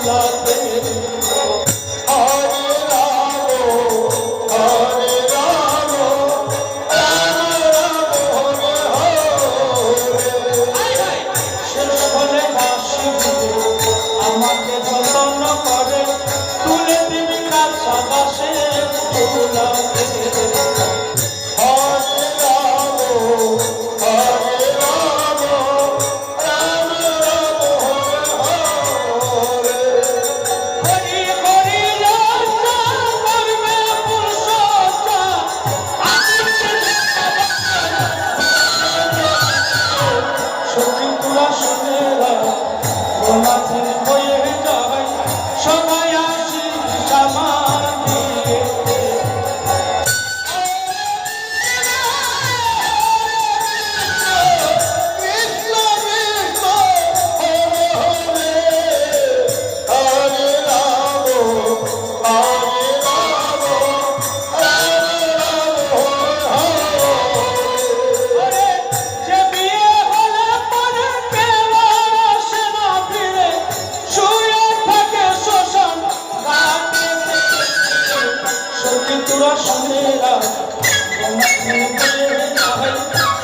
Allah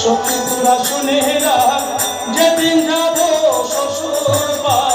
সখী তোরা শুনে যেদিন যাব শ্বশুর বা